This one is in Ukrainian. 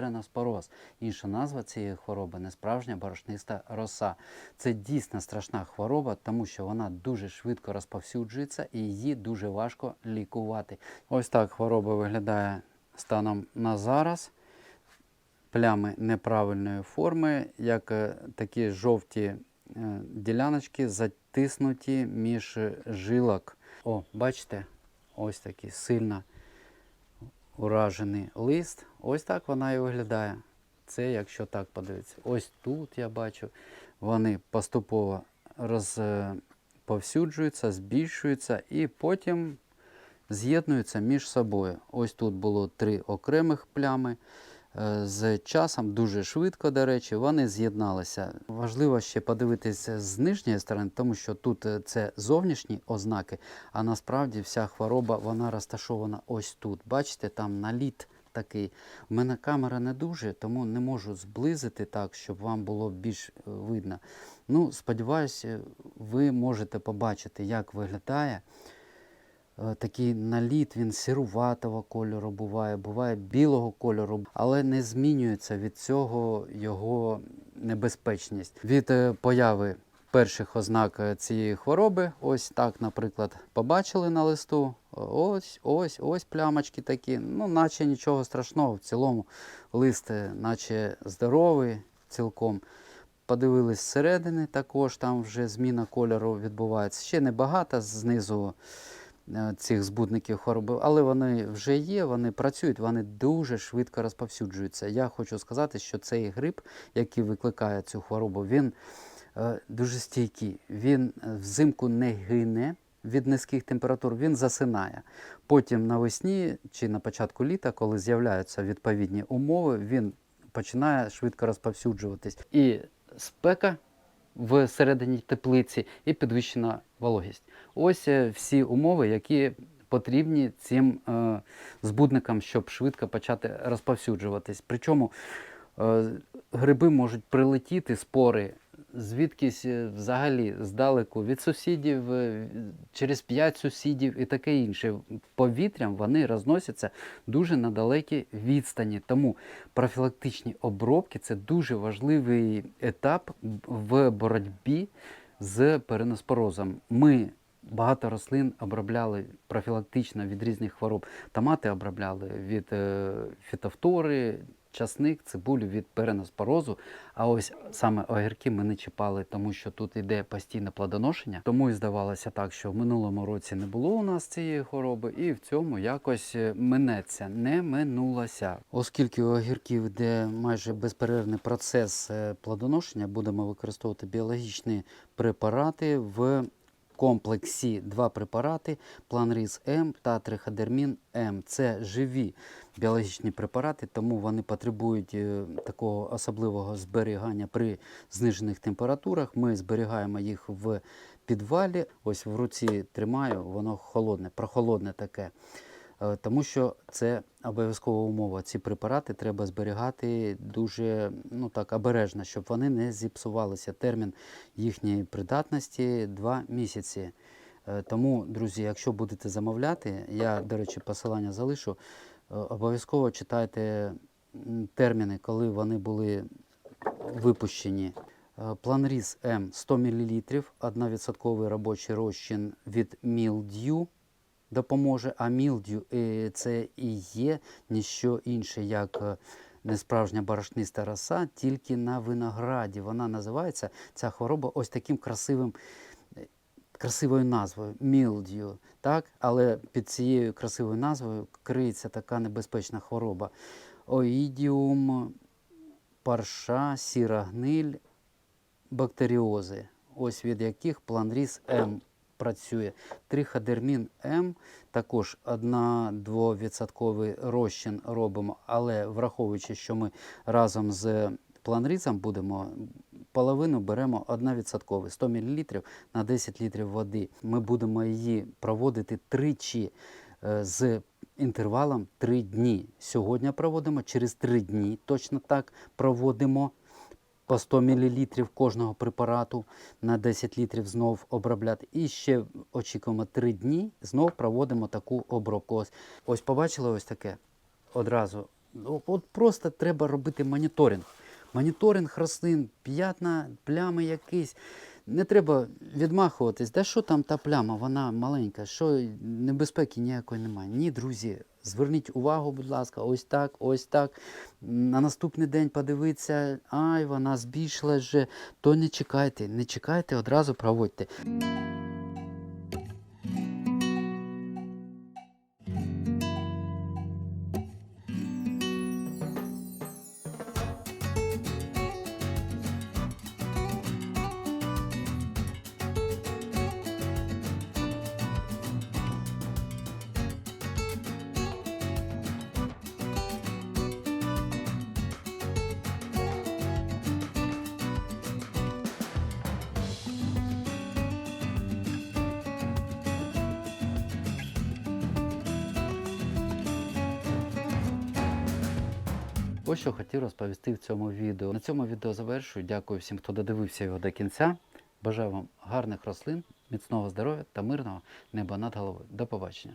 переноспороз. Інша назва цієї хвороби несправжня борошниста роса. Це дійсно страшна хвороба, тому що вона дуже швидко розповсюджується і її дуже важко лікувати. Ось так хвороба виглядає станом на зараз. Плями неправильної форми, як е, такі жовті е, діляночки затиснуті між жилок. О, бачите, ось такий сильно уражений лист. Ось так вона і виглядає. Це якщо так подивитися. Ось тут я бачу, вони поступово розповсюджуються, збільшуються і потім з'єднуються між собою. Ось тут було три окремих плями. Е, З часом дуже швидко, до речі, вони з'єдналися. Важливо ще подивитися з нижньої сторони, тому що тут е, це зовнішні ознаки, а насправді вся хвороба вона розташована ось тут. Бачите, там наліт такий. У мене камера не дуже, тому не можу зблизити так, щоб вам було більш е, видно. Ну, сподіваюся, ви можете побачити, як виглядає. Е, Такий наліт, він сіруватого кольору буває, буває білого кольору, але не змінюється від цього його небезпечність. Від е, появи перших ознак е, цієї хвороби, ось так, наприклад, побачили на листу, ось, ось, ось плямочки такі, ну, наче нічого страшного, в цілому лист, наче здоровий цілком. Подивились зсередини, також там вже зміна кольору відбувається. Ще небагато знизу цих збудників хвороби, але вони вже є, вони працюють, вони дуже швидко розповсюджуються. Я хочу сказати, що цей грип, який викликає цю хворобу, він е, дуже стійкий. Він е, взимку не гине від низьких температур, він засинає. Потім навесні чи на початку літа, коли з'являються відповідні умови, він починає швидко розповсюджуватись. І спека всередині теплиці і підвищена вологість. Ось е, всі умови, які потрібні цим е, збудникам, щоб швидко почати розповсюджуватись. Причому е, гриби можуть прилетіти, спори, звідкись е, взагалі здалеку від сусідів, е, через п'ять сусідів і таке інше. Повітрям вони розносяться дуже на далекі відстані. Тому профілактичні обробки це дуже важливий етап в боротьбі з переноспорозом. Ми багато рослин обробляли профілактично від різних хвороб. Томати обробляли від е, фітофтори, часник, цибулю від переноспорозу. А ось саме огірки ми не чіпали, тому що тут йде постійне плодоношення. Тому і здавалося так, що в минулому році не було у нас цієї хвороби, і в цьому якось е, минеться, не минулося. Оскільки у огірків йде майже безперервний процес е, плодоношення, будемо використовувати біологічні препарати в комплексі два препарати Планріз М та Триходермін М. Це живі біологічні препарати, тому вони потребують е, такого особливого зберігання при знижених температурах. Ми зберігаємо їх в підвалі. Ось в руці тримаю, воно холодне, прохолодне таке. Е, Тому що це обов'язкова умова. Ці препарати треба зберігати дуже ну так, обережно, щоб вони не зіпсувалися. Термін їхньої придатності 2 місяці. Е, Тому, друзі, якщо будете замовляти, я, до речі, посилання залишу, е, обов'язково читайте терміни, коли вони були випущені. Планріз М 100 мл, 1% робочий розчин від мілдю допоможе, а мілдю е, це і є ніщо інше, як е, несправжня борошниста роса, тільки на винограді. Вона називається ця хвороба ось таким красивим. е, Красивою назвою мілдю, так? але під цією красивою назвою криється така небезпечна хвороба. Оїдіум, парша, сіра гниль, бактеріози, ось від яких планріз М працює. Триходермін М також 1-2% розчин робимо, але враховуючи, що ми разом з планрізом будемо, половину беремо 1%, 100 мл на 10 літрів води. Ми будемо її проводити тричі е, з інтервалом 3 дні. Сьогодні проводимо, через 3 дні точно так проводимо по 100 мл кожного препарату на 10 літрів знов обробляти. І ще очікуємо 3 дні, знов проводимо таку обробку. Ось, ось побачили ось таке. Одразу Ну, От просто треба робити моніторинг. Моніторинг рослин, п'ятна, плями якісь. Не треба відмахуватись. Да що там та пляма, вона маленька, що небезпеки ніякої немає. Ні, друзі, зверніть увагу, будь ласка, ось так, ось так. На наступний день подивитися, ай, вона збільшилась вже, то не чекайте, не чекайте, одразу проводьте. Ось що хотів розповісти в цьому відео. На цьому відео завершую. Дякую всім, хто додивився його до кінця. Бажаю вам гарних рослин, міцного здоров'я та мирного неба над головою. До побачення.